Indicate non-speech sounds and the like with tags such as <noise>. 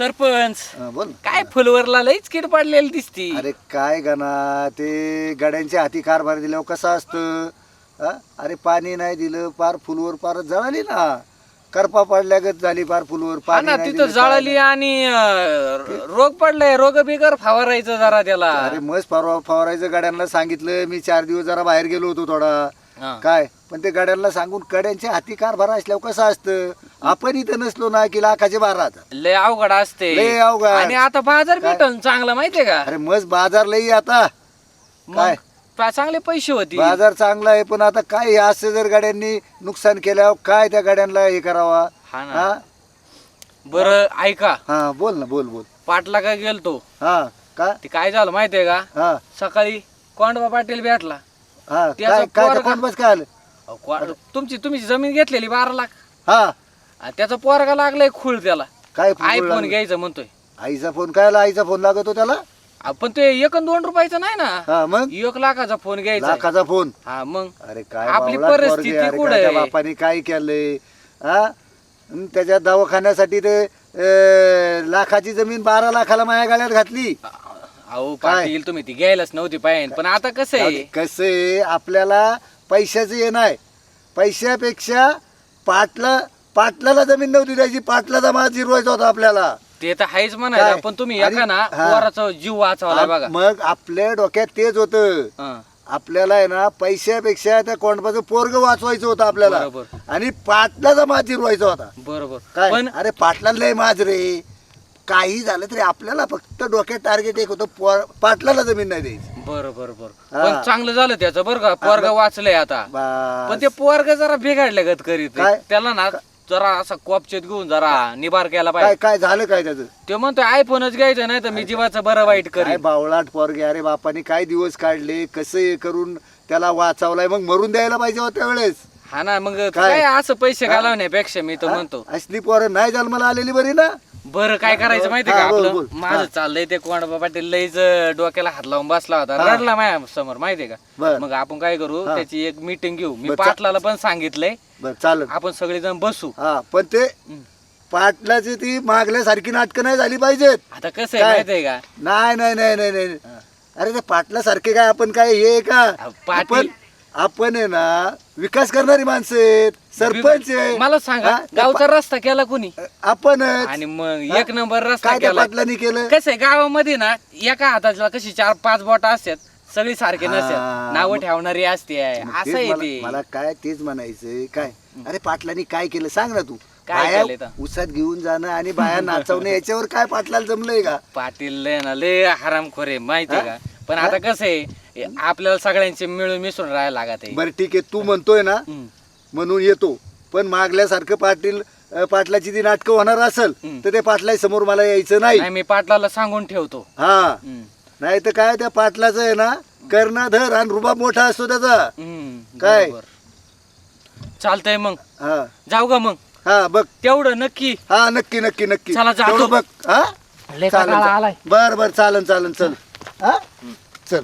सरपंच हा, बोल ना. काय फुलवरला लईच किड पडलेली दिसती अरे काय गणा ते गाड्यांच्या हाती कारभार दिल्यावर कसं असतं हा? अरे पाणी नाही दिलं पार फुलवर पार जळाली ना करपा पडल्यागत झाली पार फुलवर हा ना नाही तिथं दिलं, जळाली आणि अं, रोग पडलाय रोग बिगर फवारायचं जरा त्याला. अरे मस्त फवारा फवारायचं गाड्यांना सांगितलं मी चार दिवस जरा बाहेर गेलो होतो थोडा हा. काय पण ते गाड्यांना सांगून गाड्यांच्या हाती कारभार असल्यावर कसं असतं? आपण इथं नसलो ना की लाखाचे बारा हजार लय अवघड असते. लय अवघड. आणि आता बाजार भेटल चांगला माहितीये का? अरे मस्त बाजार लई आता. काय? मग चांगले पैसे होती बाजार चांगला आहे पण आता काय हे असं जर गाड्यांनी नुकसान केल्यावर काय त्या गाड्यांना हे करावा? हा ना. हा? बर ऐका. हा बोल ना बोल बोल. पाटला का गेलतो? हा का? ते काय झालं माहितीये का? हा. सकाळी कोंडबा पाटील भेटला. हा त्याचं काय काय पोरगा- कोण बस काय आलं? अहो, को- तुमची तुम्ही जमीन घेतलेली बारा लाख. हा. आणि त्याचा पोरगा लागलाय खूळ त्याला. काय आयफोन लागलं? घ्यायचं म्हणतोय. आईचा फोन काय आला? आईचा फोन लागतो त्याला? अहो, पण ते एक दोन रुपयाचा नाही ना. हा मग? एक लाखाचा फोन घ्यायचा आहे. लाखाचा फोन? हा मग? अरे काय आपली पोरगी परिस्थिती अरे कुठं काय त्या आहे? बापाने काय केलंय? हा? अन त्याच्या दवाखान्यासाठी ते अं, लाखाची जमीन बारा लाखाला माया गाड्यात घातली. अहो पाटील तुम्ही ती घ्यायलाच नव्हती पाहिजे. पण आता कसं आहे? कसं आपल्याला पैशाचं हे नाही. पैशापेक्षा पाटला पाटलाला जमीन नव्हती द्यायची पाटलाचा माल जिरवायचा होता आपल्याला. ते तर आहेच काय? पण तुम्ही आणि- एका ना हा. पोराचा जीव वाचवला बघा. मग आपल्या डोक्यात तेच होतं. हं. आपल्याला आहे ना पैशापेक्षा त्या कोंडपाचं पोरग वाचवायचं होतं आपल्याला. बरोबर. आणि पाटलाचा माज जिरवायचा होता. बरोबर. काय? पण अरे पाटलाला लय माज रे. काही झालं तरी आपल्याला फक्त डोक्यात टार्गेट एक होतं पोर- पाटलाला जमीन नाही द्यायची. बरं बरं बरं. हा. पण चांगलं झालं त्याचं बरं का? पोरग वाचलंय आता. बा- पण ते पोरग जरा बिघडल्या गत करीत. काय? त्याला ना जरा असा कॉपचेत घेऊन जरा निबार केला काय पाहिजे. काय झालं काय त्याचं? ते म्हणतोय आयफोनच घ्यायचं नाही तर मी जीवाचं बरं वाईट काय करीन. बावळाट पोरगे अरे बापाने काय दिवस काढले कसं हे करून त्याला वाचवलाय मग मरून द्यायला पाहिजे होत्या वेळेस हा ना मग काय? असं पैसे घालवण्यापेक्षा मी तर म्हणतो. असली पोरं नाही जन्माला आलेली बरी ना? बरं काय करायचं माहितीये हा, का बोल, आपलं? बोल. माझं. चाललंय ते कोण पाटील लईच डोक्याला हात लावून बसला होता. रडला माझ्यासमोर माहितीये का? बर. मग आपण काय करू. त्याची एक मीटिंग घेऊ. मी बर, चा- पाटलाला पण सांगितलंय. बर चालेल. आपण सगळेजण बसू. हा पण ते. पाटलाची ती मागल्यासारखी नाटकं नाही झाली पाहिजेत. आता कसं आहे काय? माहितीये का? नाही नाही नाही नाही नाही. अरे ते पाटलासारखे काय आपण काय हे आहे का? पाटील- आपण आपण आहे ना विकास करणारी माणसं आहेत सरपंच आहे मला सांगा हा? गावचा रस्ता केला कोणी? आपणच. आणि मग एक नंबर रस्ता काय त्या केला. पाटलांनी केलं? कसं आहे गावामध्ये ना एका हाताला कशी चार पाच बोट असतात सगळी सारखे हा, नसतात. नावं मग- ठेवणारी असते मग असं तेच आहे मला ते. मला काय तेच म्हणायचंय काय? अरे पाटलांनी काय केलं सांग ना तू. काय बाया केलंय तर? उसात घेऊन जाणं आणि बाया <laughs> नाचवणं याच्यावर काय पाटलाला जमलंय का? पाटील लय ना लय हरामखोर आहे माहितीये का? पण आता कसं आहे आपल्याला सगळ्यांचे मिळून मिसळून राहायला लागत आहे. बरं ठीक आहे. तू म्हणतोय ना. म्हणून येतो. पण मागल्यासारखं पाटील अं, पाटलाची ती नाटकं होणार असेल. तर ते पाटला समोर मला यायचं नाही. नाही मी पाटलाला सांगून ठेवतो. हा. हम्म. नाही तर काय त्या पाटलाचं आहे ना कर्णाधर आणि रुबाब मोठा असतो त्याचा. हम्म, काय? बरोबर. चालतंय मग. हा. जाऊ का मग? हा बघ. तेवढं नक्की. हा नक्की नक्की नक्की. चला, जातो. तेवढं बघ. हा? आलाय. बर बर चालन चालन चल. हा? चल.